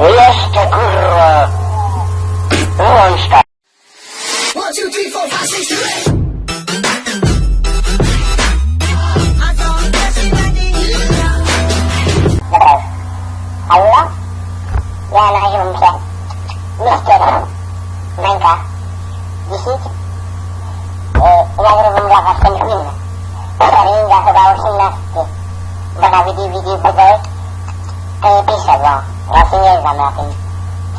Jeszcze kurwa. Wyłącz to. One, two, three, four, five, six, seven, eight. Dobra już. Halo? Ja nazywam się Mister Męka 10. Yy, nagrywam dla was ten film. Staringa chyba 18. Bo na DVD tutaj nie znam na tym.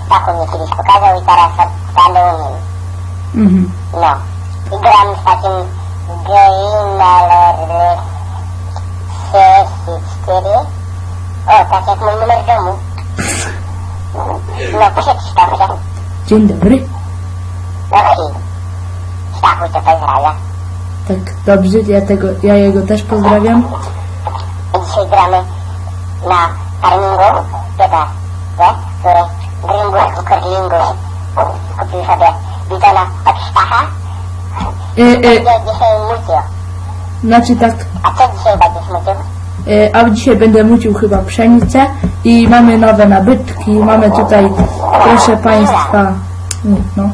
Stachu mi kiedyś pokazał i teraz wcale umiem. Mhm. No. I gram z takim Gamer 34. O, tak jak mój numer domu. No, przeczytał się. Dzień dobry. No i Stachu cię pozdrawia. Tak, dobrze, ja tego, ja jego też pozdrawiam. I dzisiaj gramy na farmingu. Pieta, nie? Który Gringus Kurlingus kupił sobie bitona od Stacha. E, Będzie dzisiaj mucił. znaczy tak, A co dzisiaj będziesz mucił? e, a dzisiaj będę mucił chyba pszenicę i mamy nowe nabytki. Mamy tutaj, proszę Państwa, nie, no,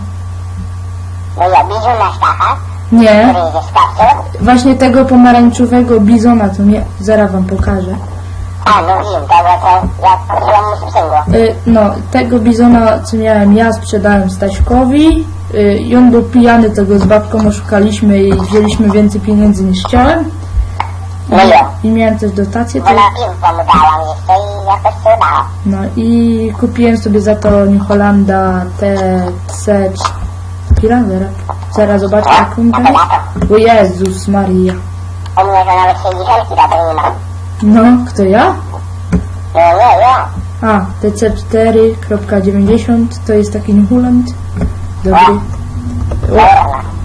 No ja, bizuna Stacha, nie, który jest sprawcą. właśnie tego pomarańczowego bizona, to nie, zaraz Wam pokażę. A, no wiem, tego co ja kupiłam mu sprzęgło. E, no, tego bizona, co miałem ja, sprzedałem Staśkowi. I on był pijany, tego z babką oszukaliśmy i wzięliśmy więcej pieniędzy niż chciałem. No ja. I miałem też dotację, to, na piwko mu dałam jeszcze i jakoś się udało. no i kupiłem sobie za to New Hollanda TC Chwila, zaraz, zaraz zobaczę jak on tam. O Jezus Maria. U mnie to nawet 60 dobrej nie ma. No, kto ja? No nie, nie. A, TC4.90 to jest taki New Holland. Dobry.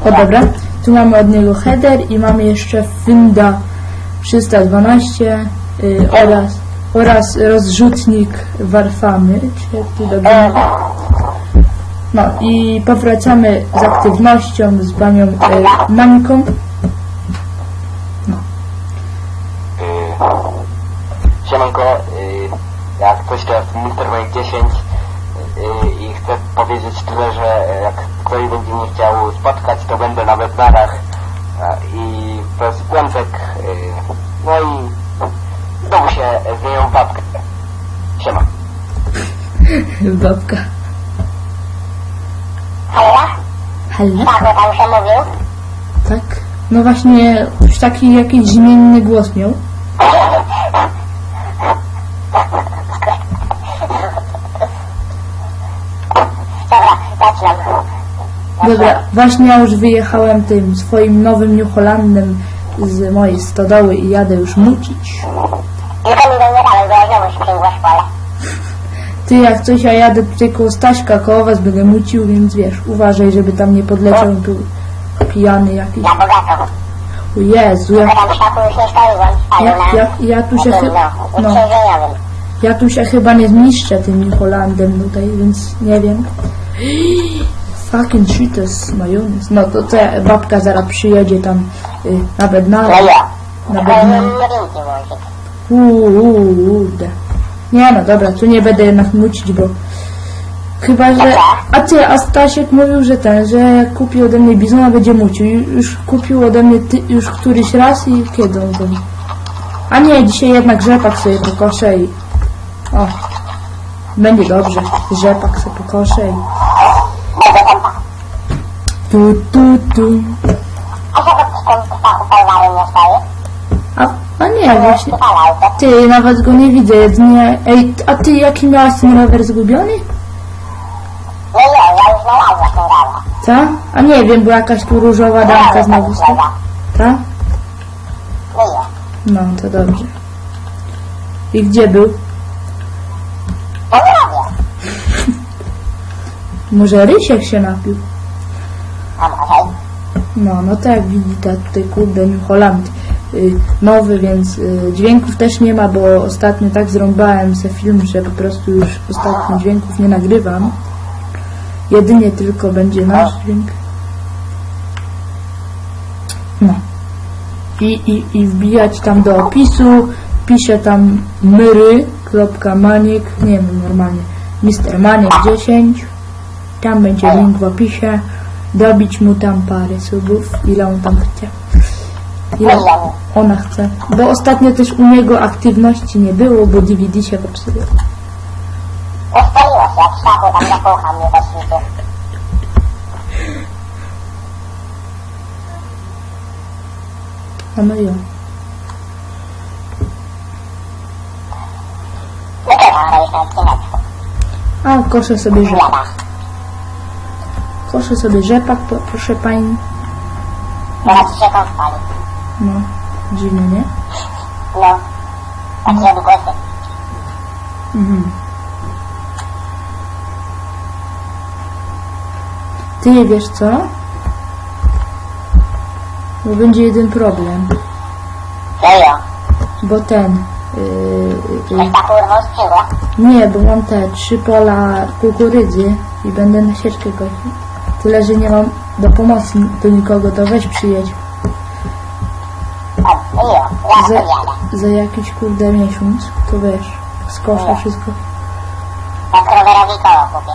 O, o dobra. Tu mamy od niego header i mamy jeszcze Fynda 312 y, oraz, oraz rozrzutnik Warfamy. Czy jak tu dobrze? No i powracamy z aktywnością z panią y, Mańką. Siemanko, y, jak ktoś to jest Mr. Mike 10 y, i chcę powiedzieć tyle, że jak ktoś będzie mnie chciał spotkać, to będę na webinarach a, i jest Płączek, y, no i znowu się zmienią babkę. Siema. Babka. Halo? Halo? Bo tam się mówił. Tak? No właśnie, już taki jakiś zmienny głos miał. Dobra, właśnie ja już wyjechałem tym swoim nowym New Hollandem z mojej stodoły i jadę już mucić. Ja. Ty jak coś, ja jadę tutaj koło Staśka, koło was będę mucił, więc wiesz, uważaj, żeby tam nie podleciał tu pijany jakiś. Na bogato. O Jezu, ja, ja, ja, ja tu się na tym, chyba, no, no, ja tu się chyba nie zmieszczę tym New tutaj, więc nie wiem. Fucking jest majonez. No to ja- babka zaraz przyjedzie tam y, nawet na... No ja. Na bednarę. nowinki włożyć. Uuu, Nie no, dobra, tu nie będę jednak mucić, bo chyba, że... A ty, a Stasiek mówił, że ten, że kupił ode mnie bizona, będzie mucił. Ju- Już kupił ode mnie ty, już któryś raz i kiedy on ten... A nie, dzisiaj jednak rzepak sobie pokoszę i... O, będzie dobrze, rzepak sobie pokoszę i... Tu, tu, tu. A co to z tym Stachu Polwarem nie stoi? A, a nie, właśnie... Ty, nawet go nie widzę, jedynie... Ej, a ty jaki miałeś ten rower zgubiony? Nie, nie, ja już znalazłem ten rower. Co? A nie wiem, bo jakaś tu różowa damka znowu stoi. Ta? Nie, nie. No, to dobrze. I gdzie był? Może Rysiek się napił? A? No, no to jak widzicie, tutaj kurde New Holland y, nowy, więc y, dźwięków też nie ma, bo ostatnio tak zrąbałem se film, że po prostu już ostatnio dźwięków nie nagrywam. Jedynie tylko będzie nasz dźwięk. No. I, i, i wbijać tam do opisu, piszę tam myry.maniek, nie wiem, normalnie, Mr. Maniek 10. Tam będzie link w opisie. Dobić mu tam parę subów, ile on tam chce. Ile ona chce. Bo ostatnio też u niego aktywności nie było, bo DVD się popsuło. Rozpaliło się, jak szachu tam zapłuchał mnie świtu. A no ja. A, koszę sobie rzepak. Koszę sobie rzepak, po- proszę pani. Teraz się kąpali. No, dziwne, nie? No. Takie odgłosy. Mhm. Ty wiesz co? Bo będzie jeden problem. Serio. Bo ten. Yy, yy, tak nie, bo mam te trzy pola kukurydzy i będę na sieczkę kosił. Tyle, że nie mam do pomocy do nikogo, to weź przyjedź. Za, za jakiś kurde miesiąc, to wiesz, skoszę wszystko. Ja krowerowi koło kupię.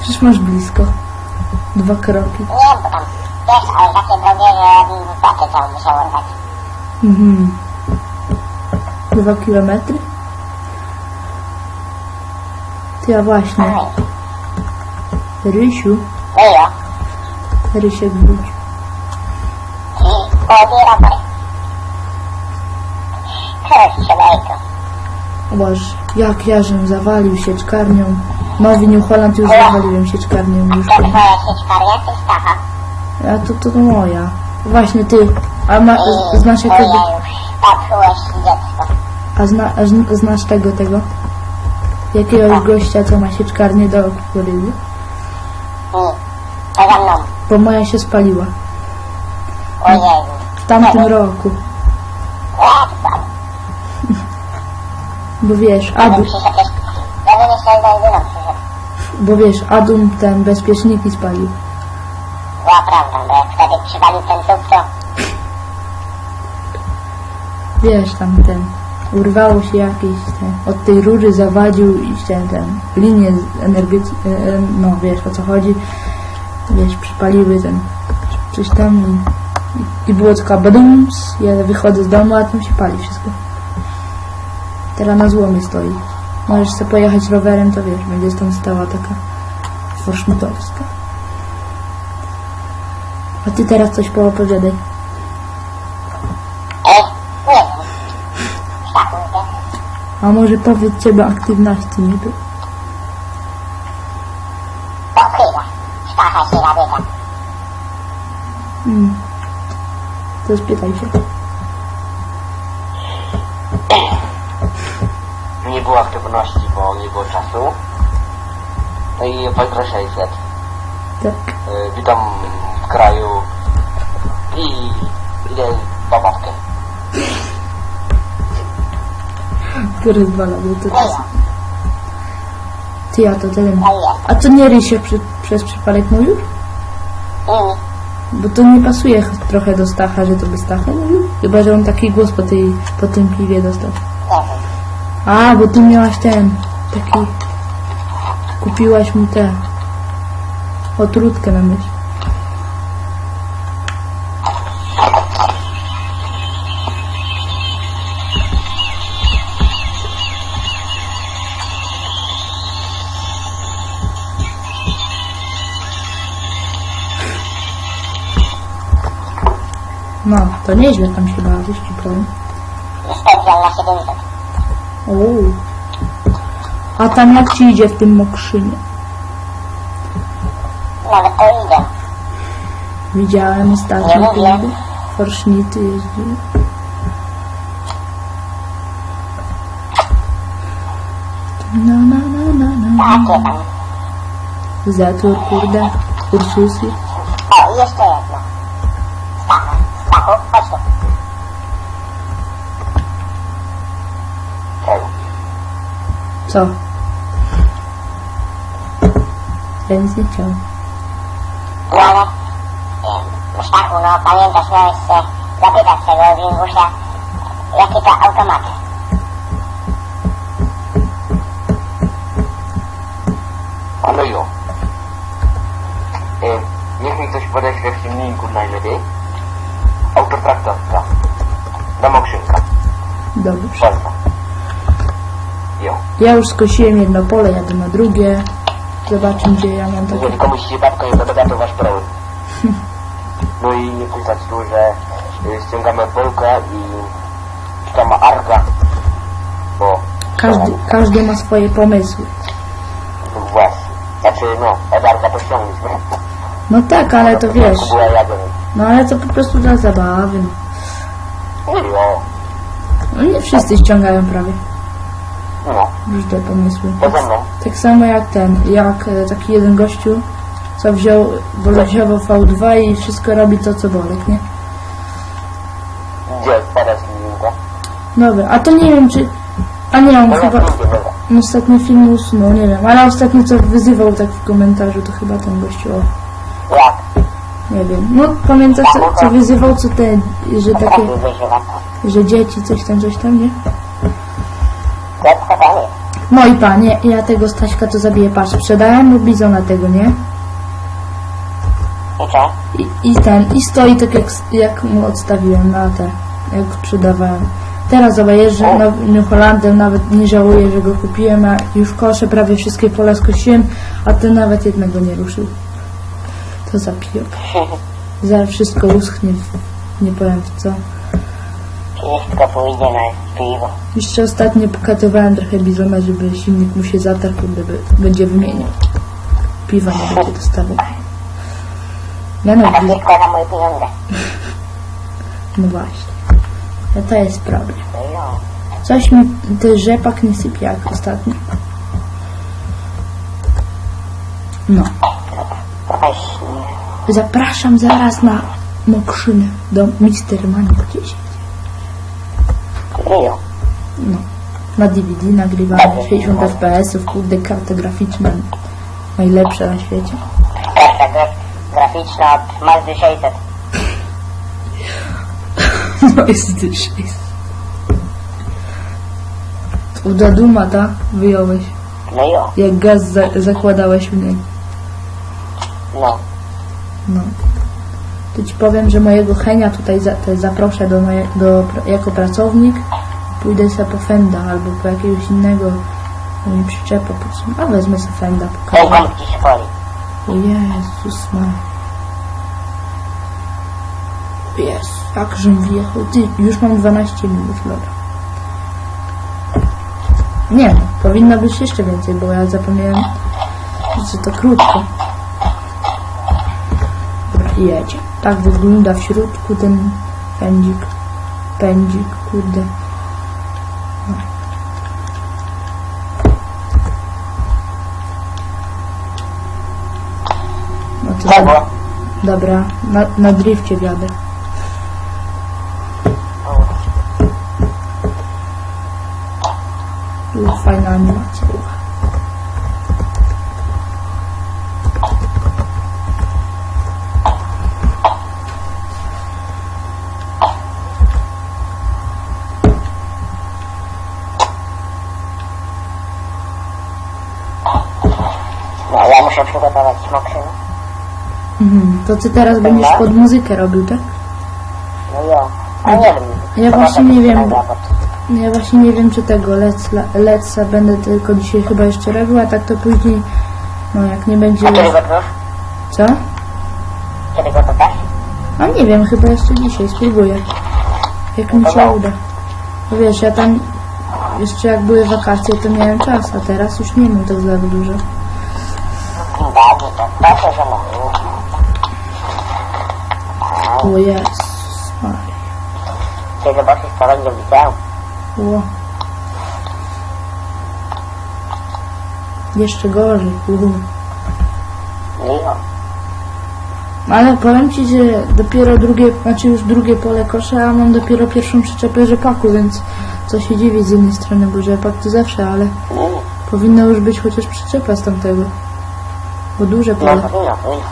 Przecież masz blisko. Dwa kroki. Nie, bo tam, wiesz, ale takie drogie, że wypłaty trzeba by się urwać. Mhm. Dwa kilometry? Ty, a właśnie. Oj, Rysiu, serio. Rysiek wróć. I rowery. Kurczę, lejko. Boże, jak ja żem zawalił sieczkarnią. Nowy New Holland już zawaliłem sieczkarnią już. To twoja sieczkarnia czy Stacha? A to, to, to moja. Właśnie ty. A ma, z- znasz jakiego, popsułeś dziecko. a, zna, a zn- znasz tego, tego? Jakiegoś gościa, co ma sieczkarnię do kukurydzy? Nie. To za mną. Bo moja się spaliła. Ojej. W tamtym roku. Lepko. Bo wiesz, Ja bym Adu, przyszedł jeszcze... Ja bym jeszcze za jedyną przyszedł. bo wiesz, Adum ten bezpieczniki spalił. Była prawda, bo jak wtedy przywalił ten słup, to... Wiesz, tam ten, urwało się jakieś od tej rury zawadził i ten, ten, linie energetyczne, no wiesz o co chodzi, wiesz, przypaliły ten, coś tam i, i, i było tylko badums, ja wychodzę z domu, a tam się pali wszystko. Teraz na złomie stoi. Możesz sobie pojechać rowerem, to wiesz, będzie stąd stała taka forszmutowska. A ty teraz coś poopowiadaj. Ej, nie wiem. Stachu, nie? A może powiedz ciebie aktywności nie było? To chyba. Stacha się zabiega. Mm. To spytaj się. Nie było aktywności, bo nie było czasu. No i Pozdro 600. Tak. Y, witam w kraju i idę po babkę. Który dwa lata to czas. Serio. Ty, a to jest. A to nie ryj się przy, przez przypadek mówił? I... Bo to nie pasuje ch- trochę do Stacha, że to by Stacha mówił. Chyba, że on taki głos po, tej, po tym piwie dostał. Wiem. A, bo ty miałaś ten, taki... Kupiłaś mu tę... Otrutkę na myśl. No, to nieźle tam się bawisz, ci powiem. Specjal na 700. Uuu. A tam jak ci idzie w tym mokrzynie? Nawet to idzie. Widziałem ostatnio Nie mówię. kiedy forsznicy jeździły. No, no, no, no, no. Takie tam. Zator, kurde, Ursusy. O, i jeszcze jedno. Stachu, Stachu, chodź tu. Czego? Co? Ja nic nie chciałem. No ale... em, Stachu, no pamiętasz, miałeś się zapytać tego Wingusia, jakie to automaty. No jo. Y, niech mi ktoś podeśle w tym linku najlepiej. Autotraktorka. Domokrzynka. Dobrze. Przerwa. Ja już skosiłem jedno pole, jadę na drugie. Zobaczmy, gdzie ja mam takie... Jeżeli komuś się babka nie podoba, to wasz problem. No i nie tu, że y, ściągamy Polka i tam Arka, bo Każdy, każdy ma swoje pomysły. no, właśnie. Znaczy no, od Arka to ściągnęliśmy. No tak, ale to wiesz. Była jadę. No ale to po prostu dla zabawy. no. No nie wszyscy ściągają prawie. No, Różne pomysły. poza mną. Tak samo jak ten, jak e, taki jeden gościu, co wziął boleziowo V2 i wszystko robi to, co Bolek, nie? Gdzie spada z linka? Dobra, a to nie wiem, czy... A nie, on No chyba... na drugie, dobra. on Ostatnio film usunął, nie wiem, ale ostatnio co wyzywał tak w komentarzu, to chyba ten gościu, o, Jak? nie wiem. No pamiętasz, co, co wyzywał, co te, że takie, Tak, że dzieci, coś tam, coś tam, nie? Jak chowanie? No i panie, ja tego Staśka to zabiję, patrz, sprzedałem mu bizona tego, nie? I co? I, I ten, i stoi tak jak, jak mu odstawiłem na te, jak sprzedawałem. Teraz zobacz, jeżdżę no, New Hollandem, nawet nie żałuję, że go kupiłem, a już kosze prawie wszystkie pola skosiłem, a ten nawet jednego nie ruszył. To za pijok. Zaraz wszystko uschnie, nie powiem w co. Wszystko pójdzie na. Jeszcze ostatnio pokatowałem trochę bizona, żeby silnik mu się zatarł, gdyby będzie wymieniał. Piwa nie będzie dostawał. Ja no, A wszystko za moje pieniądze. no właśnie. No to jest problem. Coś mi ten rzepak nie sypie jak ostatnio. No. Zapraszam zaraz na mokrzynę do Mister Mani 10. Jo. No. Na DVD nagrywamy 60 fps, kurde karta graficzna najlepsza na świecie. Karta gra- graficzna Mazdy 600. No jest dyszej. Od Duma, ta? Wyjąłeś. No jo. Jak gaz za zakładałeś w niej. No. No. To ci powiem, że mojego Henia tutaj za, zaproszę do moje, do, jako pracownik. Pójdę sobie po Fenda albo po jakiegoś innego mi przyczepa po prostu. A wezmę sobie Fenda, pokażę. się boli. O Jezus Maria. Jezu, jakżem wjechał. Ty, już mam 12 minut, dobra. Nie no, powinno być jeszcze więcej, bo ja zapomniałem, że to krótko. Dobra, jedzie. Tak wygląda w środku ten pędzik. Pędzik, kurde. No. No to Czego? Dobra, na, na drifcie wiadę. U, fajna animacja. U. No ja muszę przygotować mokrzynę. Mhm. To ty teraz będziesz pod muzykę robił, tak? No jo. A nie wiem. Ja właśnie nie wiem. No Ja właśnie nie wiem, czy tego Let's, będę tylko dzisiaj chyba jeszcze robił, a tak to później, no jak nie będzie... A kiedy go tniesz? Co? Kiedy go tokasz? A nie wiem, chyba jeszcze dzisiaj spróbuję. Jak mi się uda. No wiesz, ja tam jeszcze jak były wakacje, to miałem czas, a teraz już nie mam tak za dużo. Dobrze, to proszę, że mogę. O Jezus Maria. Chcę zobaczyć, co będzie widział. Ło. Jeszcze gorzej. No jo. Ale powiem Ci, że dopiero drugie, znaczy już drugie pole kosze, a mam dopiero pierwszą przyczepę rzepaku, więc co się dziwi z jednej strony, bo rzepak to zawsze, ale Mm. powinna już być chociaż przyczepa z tamtego. Bo duże No pole. powinno, powinno.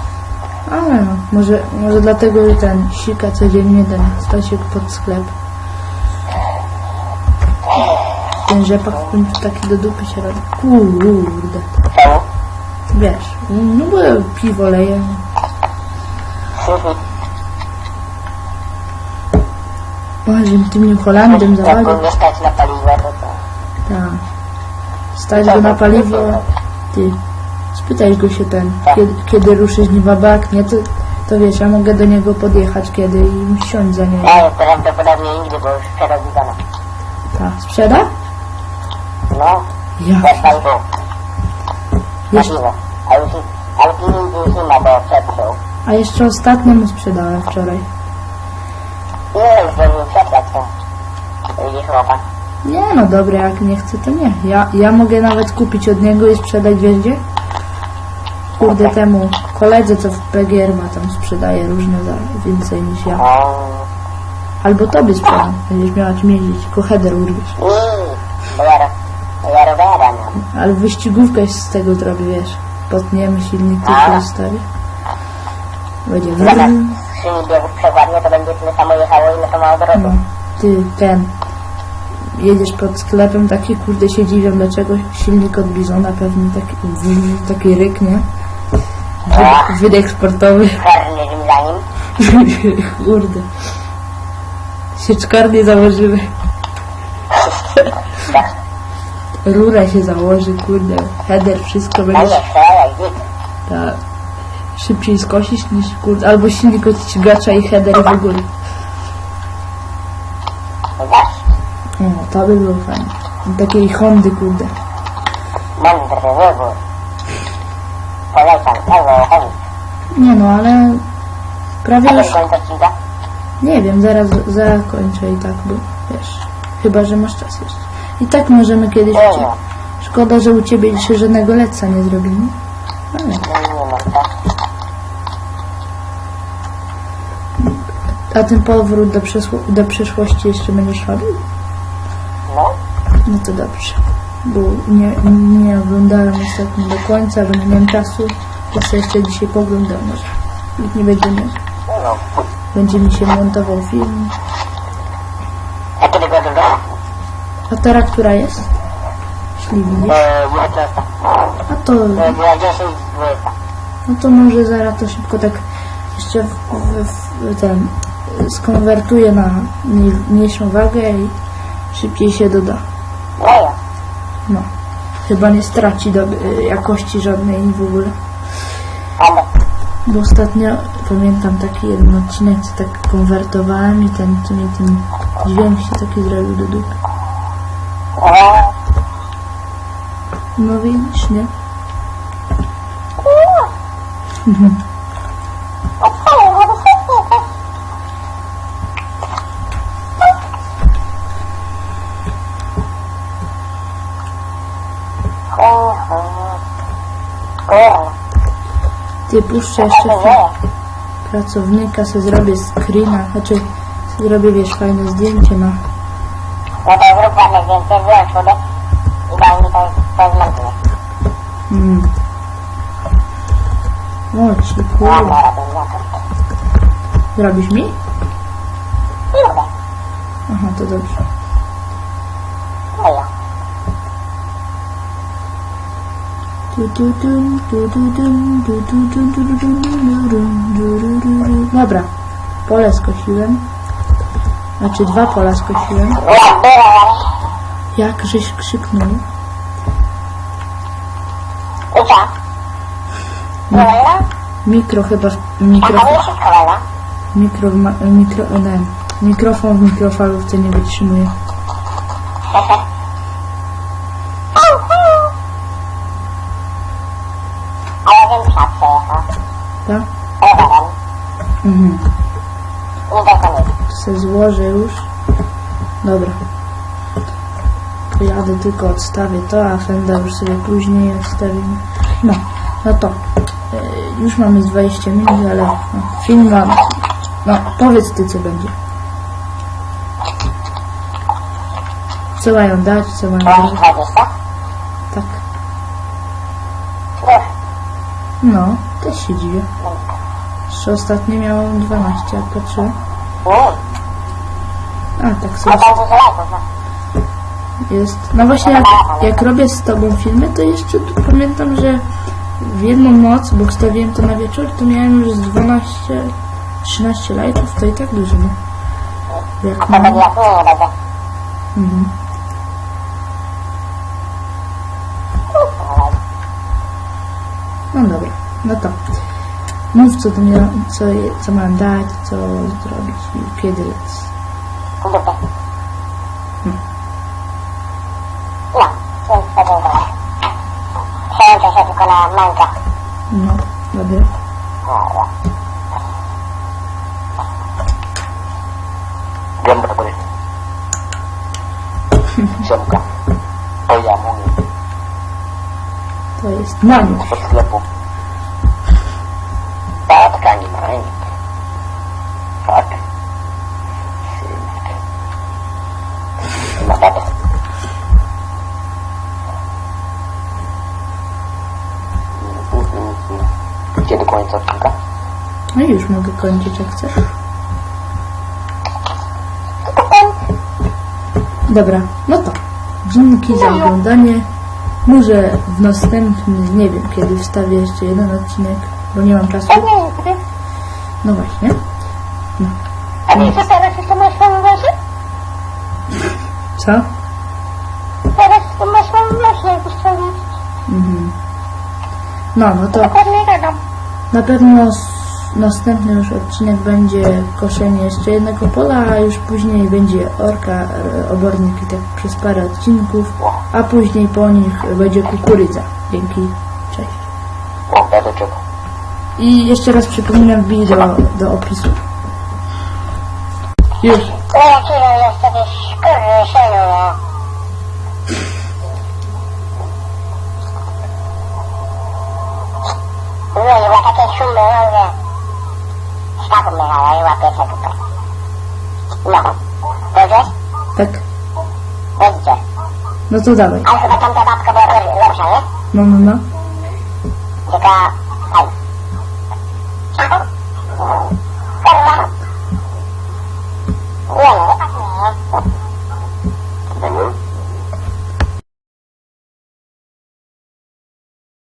Ale no, może, może dlatego że ten sika codziennie ten Stasiek pod sklep. Ten rzepak w końcu taki do dupy się robi. Kurde. Wiesz, no bo piwo leję. Boże, tym New Hollandem Jak zawadzi. go nie stać na paliwo, to? Tak. Stać go na paliwo. Ty, spytaj go się ten, kiedy, kiedy ruszy żniwa, bo jak nie, to, to wiesz, ja mogę do niego podjechać kiedy i siąść za niego. Nie, prawdopodobnie nigdy, bo już sprzedał bizona. Tak, sprzeda? No, Ja. zerwał go na Jeszcze, piwo. A już, ale pieniędzy już nie ma, bo przeprzął. a jeszcze ostatnio mu sprzedałem wczoraj. Nie, już przeprać to. Widzisz, chłopak? Nie no dobra, jak nie chce to nie. Ja, ja mogę nawet kupić od niego i sprzedać wiesz gdzie? Kurde temu koledze co w PGR ma tam sprzedaje różne za więcej niż ja. Albo tobie sprzedam, będziesz miała czym jeździć, tylko header urwiesz. Ale wyścigówkę z tego zrobię, wiesz. Potniemy silnik, tylko zostawię. Będzie Zamiast wrrr. skrzyni biegów przekładnie, to będzie tyle samo jechało, ile to ma No, obrotu. ty, ten. Jedziesz pod sklepem, taki kurde się dziwią, dlaczego silnik od Bizona pewnie taki, taki ryk, nie? Wydech, wydech sportowy. Karny rym za nim. kurde. Sieczkarnie założymy. Rura się założy, kurde. Header, wszystko A będzie nie, strzelaj, dzik. tak. Szybciej skosić niż kurde. Albo silnik od ścigacza i header w ogóle. No. O, to by było fajne. Takiej Hondy, kurde. Mądry wybór. Polecam. Nie no, ale prawie już, końca odcinka? nie wiem, zaraz zakończę i tak, bo wiesz, chyba, że masz czas jeszcze. I tak możemy kiedyś, Nie, nie. szkoda, że u Ciebie dzisiaj żadnego leca nie zrobimy. Ale Nie, nie mam tak. A ten powrót do, do przeszłości jeszcze będziesz robił? No, No to dobrze, bo nie, nie oglądałem ostatnio do końca, bo nie miałem czasu, to jeszcze dzisiaj poglądam może. Nikt nie będzie miał. no. Będzie mi się montował film. A kiedy go? A teraz która jest? Jeśli widzisz. 19. A to, była 10, 20. no to może zaraz to szybko tak jeszcze w, w, w ten skonwertuję na mniej, mniejszą wagę i szybciej się doda. No. Chyba nie straci do, jakości żadnej w ogóle. Bo ostatnio pamiętam taki jeden odcinek, co tak konwertowałem i ten, co mi ten dźwięk się taki zrobił do dupy. No widzisz, nie? kurwa. Ty puszczę jeszcze pracownika, sobie zrobię screena, znaczy zrobię, wiesz, fajne zdjęcie na... No to zrób ładne zdjęcie, wyłącz wodę i daj mi to, to zmontuję. Mm. O ci Ja to kurwa. robię, ja to Zrobisz mi? lubię. Aha, to dobrze. No ja. Tu, tu, tum, tu, tu, tum, tu, tu, tum, tu, tu, tum, du, du, du, du, du, du. Dobra, pole skosiłem. Znaczy dwa pola skosiłem. Jak żeś krzyknął? i co? Wolna? Mikro chyba, mikro, mikro, mikro, mikrofon w mikrofalówce nie wytrzymuje. A ja wiem, psa przejechał. Tak? Rowerem. Mhm. Nie do koniec. Se złożę już. Dobra. Pojadę tylko odstawię to, a fenda już sobie później odstawimy. No, no to. E, już mamy z 20 minut, ale no, film mam. No, powiedz ty co będzie. Co mają dać, co mają dać. 20? Tak. No, też się dziwię. Jeszcze ostatnio miałem 12, a patrzyłem. A, tak sobie no. jest. No właśnie jak, jak robię z tobą filmy, to jeszcze tu pamiętam, że w jedną noc, bo wstawiłem to na wieczór, to miałem już z 12, 13 lajków, to i tak dużo. No. Jak To mam. nie będzie. Mhm. No dobra, no to mów co mia, co, co mam dać, co zrobić i kiedy jest. Dupy. No, więc podziękuję. Przełączę się tylko na manka. No, dobra. Dobra. Dzień dobry. Siemka. To ja mówię To jest Maniu. od sklepu. Spotkanie Manik. Tak. Synek. No dobra. Gdzie do końca odcinka? No i już mogę kończyć jak chcesz. Dobra, no to dzięki za oglądanie. Może w następnym, nie wiem kiedy wstawię jeszcze jeden odcinek, bo nie mam czasu. No właśnie. A ty co teraz jeszcze masz mam właśnie? Co? Teraz to masz mam właśnie jakiś człowiek. Mhm. No, no to na pewno następny już odcinek będzie koszenie jeszcze jednego pola, a już później będzie orka, e, obornik i tak przez parę odcinków, a później po nich będzie kukurydza. Dzięki, cześć. O. I jeszcze raz przypominam wbij do, do opisu. Już. Jaki to jest kurwy synu, no. Nie, nie ma takie szumy, no że... Michała i łapie tutaj. No. Dobrze? Tak. Będzie. No to dawaj. Ale chyba tamta babka była lepsza, nie? No, no, no. Taka